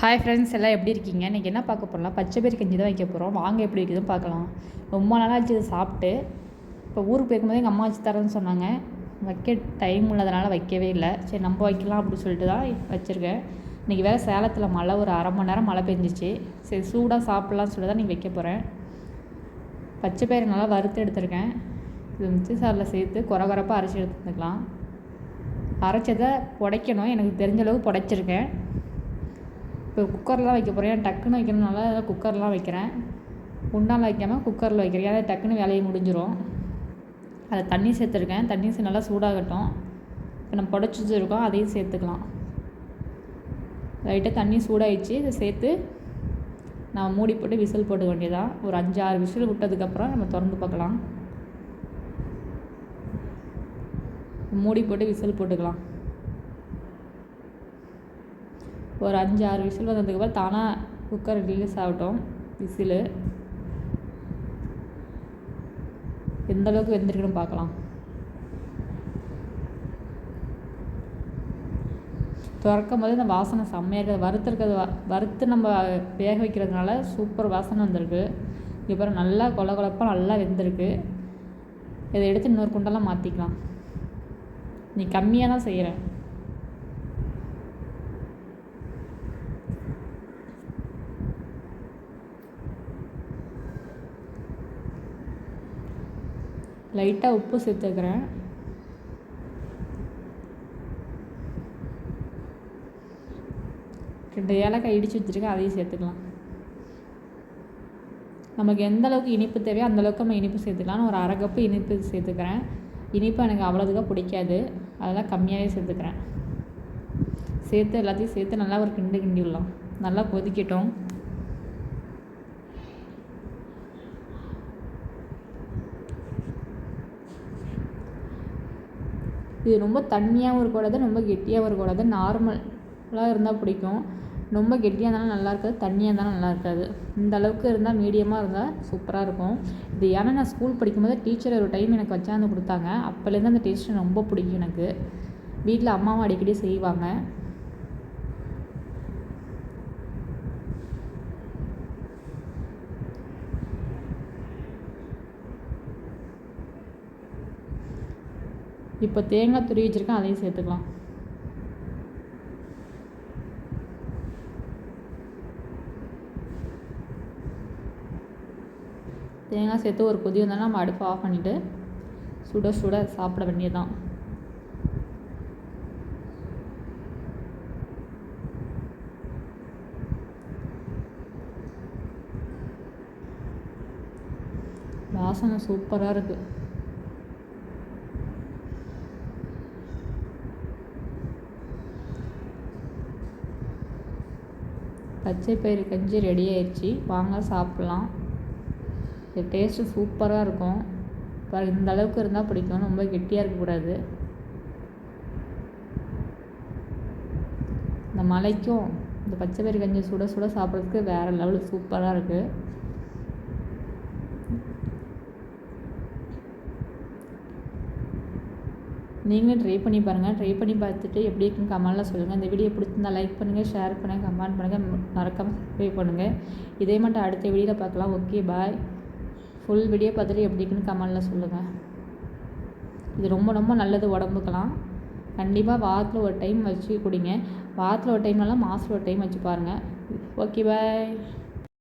Hi friends எல்லாம் எப்படி இருக்கீங்க? இன்றைக்கி என்ன பார்க்க போகிறோம்னா பச்சை பயிறு கஞ்சி தான் வைக்க போகிறோம் வாங்க எப்படி இருக்குதுன்னு பார்க்கலாம். ரொம்ப நாளாச்சு இதை சாப்பிட்டு. இப்போ ஊருக்கு போயிருக்கும்போது எங்கள் அம்மா வச்சு தரேன்னு சொன்னாங்க. வைக்க டைம் உள்ளதுனால வைக்கவே இல்லை. சரி நம்ம வைக்கலாம் அப்படின்னு சொல்லிட்டு தான் வச்சுருக்கேன். இன்றைக்கி வேறு சேலத்தில் மழை ஒரு அரை மணி நேரம் மழை பெஞ்சிச்சு. சரி சூடாக சாப்பிட்லான்னு சொல்லி தான் நீங்கள் வைக்க போகிறேன் பச்சை பயிர் நல்லா வறுத்து எடுத்திருக்கேன். இது மிக்சி சாரில் சேர்த்து குறை குறப்பாக அரைச்சி எடுத்துக்கலாம். அரைச்சதை புடைக்கணும். எனக்கு தெரிஞ்ச அளவுக்கு புடைச்சிருக்கேன். இப்போ குக்கரில் தான் வைக்க போகிறேன் டக்குன்னு வைக்கணுனால குக்கர்லாம் வைக்கிறேன். குண்டானில் வைக்காமல் குக்கரில் வைக்கிறேன். ஏன்னா டக்குன்னு வேலையை முடிஞ்சிடும் அதை தண்ணி சேர்த்துருக்கேன். தண்ணி நல்லா சூடாகட்டும். இப்போ நம்ம புடச்சி வச்சுருக்கோம். அதையும் சேர்த்துக்கலாம். லைட்டாக தண்ணி சூடாகிடுச்சு இதை சேர்த்து நம்ம மூடி போட்டு விசில் போட்டுக்க வேண்டியதான் ஒரு அஞ்சு ஆறு விசில் விட்டதுக்கப்புறம் நம்ம திறந்து பார்க்கலாம். மூடி போட்டு விசில் போட்டுக்கலாம். ஒரு அஞ்சு ஆறு விசில் வந்ததுக்கப்புறம் தானாக குக்கர் ரிலீஸ் ஆகட்டும் விசிலு. எந்த அளவுக்கு வெந்திருக்குன்னு பார்க்கலாம். திறக்கும் போது இந்த வாசனை செம்மையாக இருக்குது. வறுத்துருக்கிறது வறுத்து நம்ம வேக வைக்கிறதுனால சூப்பர் வாசனை வந்திருக்கு. இப்போ நல்லா கொல கொலப்பாக நல்லா வெந்திருக்கு. இதை எடுத்து இன்னொரு குண்டெல்லாம் மாற்றிக்கலாம் நீ கம்மியாக தான் செய்கிறேன் லைட்டாக உப்பு சேர்த்துக்கிறேன். ரெண்டு ஏலக்காய் இடித்து வச்சுருக்கேன் அதையும் சேர்த்துக்கலாம். நமக்கு எந்த அளவுக்கு இனிப்பு தேவையோ அந்தளவுக்கு நம்ம இனிப்பு சேர்த்துக்கலாம். ஒரு அரை கப்பு இனிப்பு சேர்த்துக்கிறேன். இனிப்பு எனக்கு அவ்வளோதுக்காக பிடிக்காது. அதெல்லாம் கம்மியாகவே சேர்த்துக்கிறேன். சேர்த்து எல்லாத்தையும் சேர்த்து நல்லா ஒரு கிண்டு கிண்டி விடலாம் நல்லா கொதிக்கட்டும். இது ரொம்ப தண்ணியாகவும் இருக்கக்கூடாது ரொம்ப கெட்டியாகவும் இருக்கக்கூடாது நார்மலாக இருந்தால் பிடிக்கும். ரொம்ப கெட்டியாக இருந்தாலும் நல்லா இருக்காது தண்ணியாக இருந்தாலும் நல்லா இருக்காது. இந்த அளவுக்கு இருந்தால் மீடியமாக இருந்தால் சூப்பராக இருக்கும். இது ஏன்னா நான் ஸ்கூல் படிக்கும்போது டீச்சர் ஒரு டைம் எனக்கு வச்சாந்து கொடுத்தாங்க. அப்போலேருந்து அந்த டேஸ்ட் ரொம்ப பிடிக்கும் எனக்கு. வீட்டில் அம்மாவும் அடிக்கடி செய்வாங்க. இப்போ தேங்காய் துருவி வச்சுருக்கேன் அதையும் சேர்த்துக்கலாம். தேங்காய் சேர்த்து ஒரு கொதி வந்தாலும் நம்ம அடுப்பு ஆஃப் பண்ணிவிட்டு சுட சுட சாப்பிட வேண்டியதுதான். வாசனை சூப்பராக இருக்குது பச்சை பயிறு கஞ்சி ரெடி ஆயிடுச்சு வாங்க சாப்பிட்லாம். இது டேஸ்ட்டு சூப்பராக இருக்கும். இப்போ இந்த அளவுக்கு இருந்தால் பிடிக்கும் ரொம்ப கெட்டியாக இருக்கக்கூடாது. இந்த மலைக்கும் இந்த பச்சை பயிறு கஞ்சி சுட சுட சாப்பிட்றதுக்கு வேறு லெவலு சூப்பராக இருக்குது நீங்களும் ட்ரை பண்ணி பாருங்கள் ட்ரை பண்ணி பார்த்துட்டு எப்படி இருக்குன்னு கமெண்ட்டில் சொல்லுங்கள் இந்த வீடியோ பிடிச்சிருந்தா லைக் பண்ணுங்கள் ஷேர் பண்ணுங்கள் கமெண்ட் பண்ணுங்கள் மறக்காமல் சப்ஸ்கிரைப் பண்ணுங்கள் இதே மட்டும் அடுத்த வீடியோவில் பார்க்கலாம். ஓகே பாய் ஃபுல் வீடியோ பார்த்துட்டு எப்படி இருக்குன்னு கமெண்டில் சொல்லுங்கள் இது ரொம்ப ரொம்ப நல்லது உடம்புக்கெலாம் கண்டிப்பாக வாரத்தில் ஒரு டைம் வச்சு குடிங்க. வாரத்தில் ஒரு டைம்னாலும் மாதத்தில் ஒரு டைம் வச்சு பாருங்கள் ஓகே பாய்